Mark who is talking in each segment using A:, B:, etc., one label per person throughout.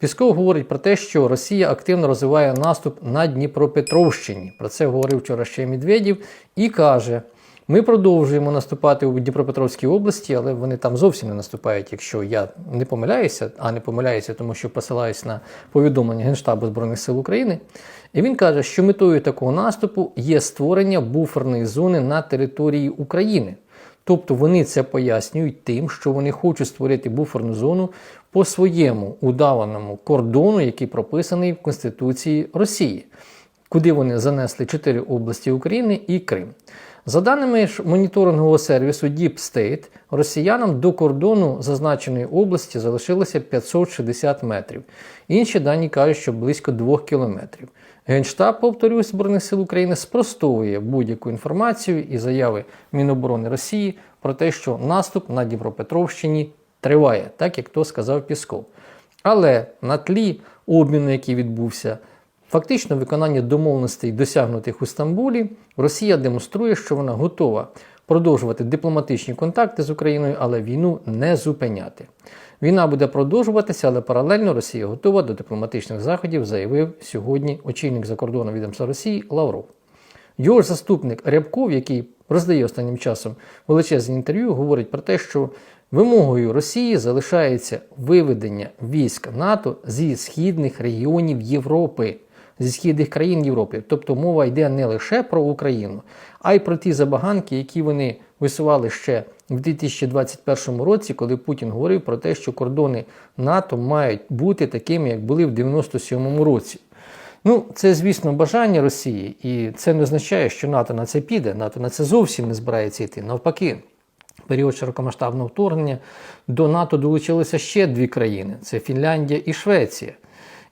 A: Пісков говорить про те, що Росія активно розвиває наступ на Дніпропетровщині. Про це говорив вчора ще Медведєв і каже: ми продовжуємо наступати у Дніпропетровській області, але вони там зовсім не наступають, якщо я не помиляюся, а не помиляюся, тому що посилаюсь на повідомлення Генштабу Збройних сил України. І він каже, що метою такого наступу є створення буферної зони на території України. Тобто вони це пояснюють тим, що вони хочуть створити буферну зону по своєму удаваному кордону, який прописаний в Конституції Росії, куди вони занесли чотири області України і Крим. За даними моніторингового сервісу Deep State, росіянам до кордону зазначеної області залишилося 560 метрів. Інші дані кажуть, що близько 2 кілометрів. Генштаб, повторюсь, Збройних сил України спростовує будь-яку інформацію і заяви Міноборони Росії про те, що наступ на Дніпропетровщині триває, так як то сказав Пісков. Але на тлі обміну, який відбувся, фактично виконання домовленостей, досягнутих у Стамбулі, Росія демонструє, що вона готова продовжувати дипломатичні контакти з Україною, але війну не зупиняти. Війна буде продовжуватися, але паралельно Росія готова до дипломатичних заходів, заявив сьогодні очільник закордонного відомства Росії Лавров. Його ж заступник Рябков, який роздає останнім часом величезні інтерв'ю, говорить про те, що вимогою Росії залишається виведення військ НАТО зі східних регіонів Європи, зі східних країн Європи. Тобто мова йде не лише про Україну, а й про ті забаганки, які вони висували ще в 2021 році, коли Путін говорив про те, що кордони НАТО мають бути такими, як були в 97-му році. Ну, це, звісно, бажання Росії, і це не означає, що НАТО на це піде. НАТО на це зовсім не збирається йти. Навпаки, в період широкомасштабного вторгнення до НАТО долучилися ще дві країни: це Фінляндія і Швеція.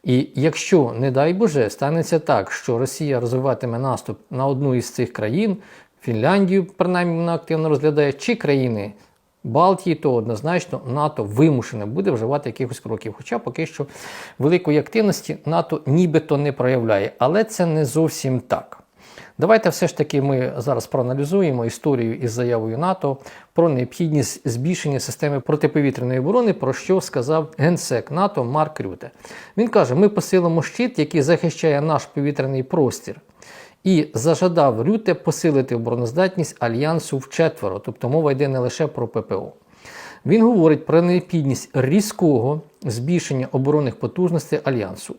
A: І якщо, не дай Боже, станеться так, що Росія розвиватиме наступ на одну із цих країн, Фінляндію, принаймні вона активно розглядає, чи країни Балтії, то однозначно НАТО вимушене буде вживати якихось кроків. Хоча поки що великої активності НАТО нібито не проявляє, але це не зовсім так. Давайте все ж таки ми зараз проаналізуємо історію із заявою НАТО про необхідність збільшення системи протиповітряної оборони, про що сказав генсек НАТО Марк Рюте. Він каже: ми посилимо щит, який захищає наш повітряний простір. І зажадав Рюте посилити обороноздатність альянсу вчетверо, тобто мова йде не лише про ППО. Він говорить про необхідність різкого збільшення оборонних потужностей альянсу.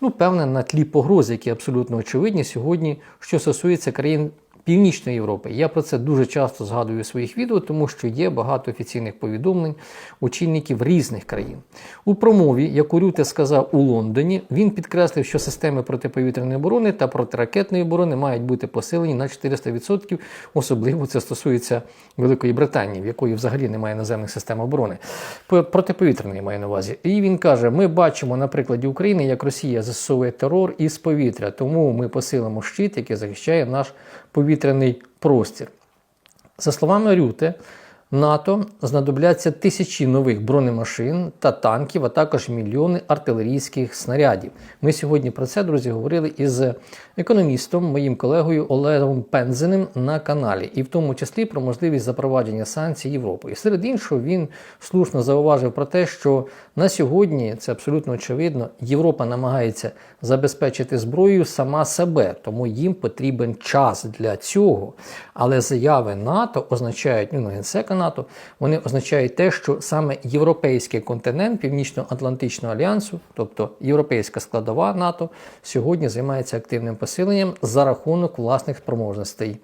A: Ну, певне, на тлі погрози, які абсолютно очевидні сьогодні, що стосується країн Північної Європи. Я про це дуже часто згадую у своїх відео, тому що є багато офіційних повідомлень очільників різних країн. У промові, яку Рюте сказав у Лондоні, він підкреслив, що системи протиповітряної оборони та протиракетної оборони мають бути посилені на 400%. Особливо це стосується Великої Британії, в якої взагалі немає наземних систем оборони. Протиповітряної маю на увазі. І він каже: ми бачимо на прикладі України, як Росія застосовує терор із повітря, тому ми посилимо щит, який захищає наш повітряний простір. За словами Рюте, НАТО знадобляться тисячі нових бронемашин та танків, а також мільйони артилерійських снарядів. Ми сьогодні про це, друзі, говорили із економістом, моїм колегою Олегом Пензеним на каналі, і в тому числі про можливість запровадження санкцій Європи. І серед іншого він слушно зауважив про те, що на сьогодні це абсолютно очевидно. Європа намагається забезпечити зброєю сама себе, тому їм потрібен час для цього. Але заяви НАТО означають ну, генсека НАТО, вони означають те, що саме європейський континент Північно-Атлантичного альянсу, тобто європейська складова НАТО, сьогодні займається активним посиленням за рахунок власних спроможностей.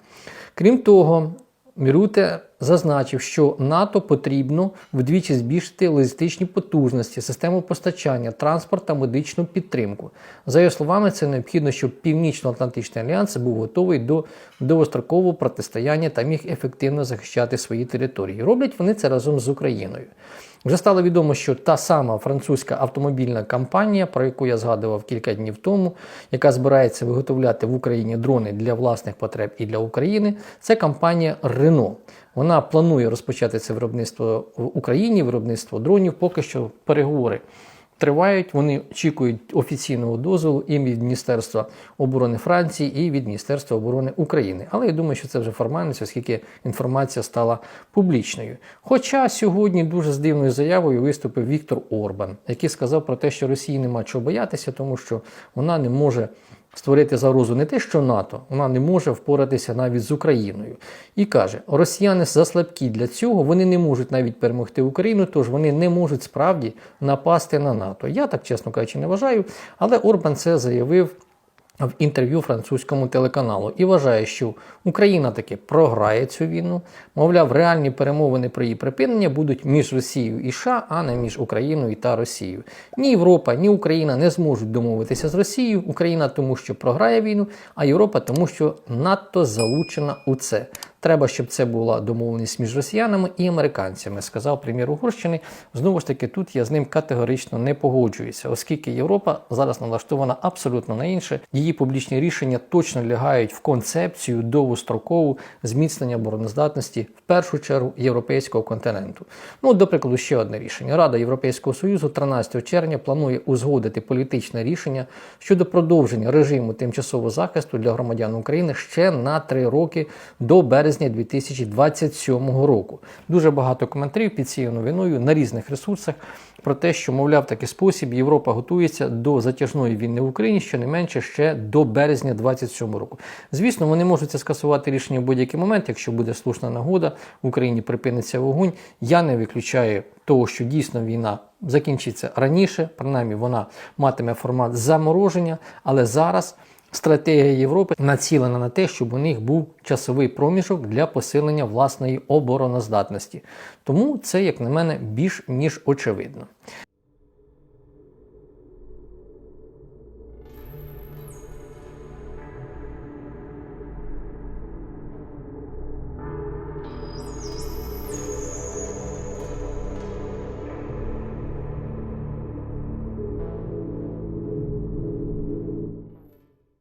A: Крім того, Міруте зазначив, що НАТО потрібно вдвічі збільшити логістичні потужності, систему постачання, транспорт та медичну підтримку. За його словами, це необхідно, щоб Північно-Атлантичний альянс був готовий до довгострокового протистояння та міг ефективно захищати свої території. Роблять вони це разом з Україною. Вже стало відомо, що та сама французька автомобільна компанія, про яку я згадував кілька днів тому, яка збирається виготовляти в Україні дрони для власних потреб і для України, це компанія Renault. Вона планує розпочати це виробництво в Україні, виробництво дронів. Поки що переговори тривають. Вони очікують офіційного дозволу і від Міністерства оборони Франції, і від Міністерства оборони України. Але я думаю, що це вже формальність, оскільки інформація стала публічною. Хоча сьогодні дуже з дивною заявою виступив Віктор Орбан, який сказав про те, що Росії нема чого боятися, тому що вона не може створити загрозу не те, що НАТО, вона не може впоратися навіть з Україною. І каже: росіяни заслабкі для цього, вони не можуть навіть перемогти Україну, тож вони не можуть справді напасти на НАТО. Я так, чесно кажучи, не вважаю, але Орбан це заявив. В інтерв'ю французькому телеканалу і вважає, що Україна таки програє цю війну. Мовляв, реальні перемовини про її припинення будуть між Росією і США, а не між Україною та Росією. Ні Європа, ні Україна не зможуть домовитися з Росією. Україна тому, що програє війну, а Європа тому, що надто залучена у це. Треба, щоб це була домовленість між росіянами і американцями, сказав прем'єр Угорщини. Знову ж таки, тут я з ним категорично не погоджуюся, оскільки Європа зараз налаштована абсолютно на інше. Її публічні рішення точно лягають в концепцію довгострокову зміцнення обороноздатності в першу чергу європейського континенту. Ну, до прикладу, ще одне рішення. Рада Європейського Союзу 13 червня планує узгодити політичне рішення щодо продовження режиму тимчасового захисту для громадян України ще на три роки до березня 2027 року. Дуже багато коментарів під цією новиною на різних ресурсах про те, що, мовляв, такий спосіб Європа готується до затяжної війни в Україні щонайменше ще до березня 2027 року. Звісно, вони можуть це скасувати рішення в будь-який момент, якщо буде слушна нагода, в Україні припиниться вогонь. Я не виключаю того, що дійсно війна закінчиться раніше, принаймні вона матиме формат замороження, але зараз. Стратегія Європи націлена на те, щоб у них був часовий проміжок для посилення власної обороноздатності. Тому це, як на мене, більш ніж очевидно.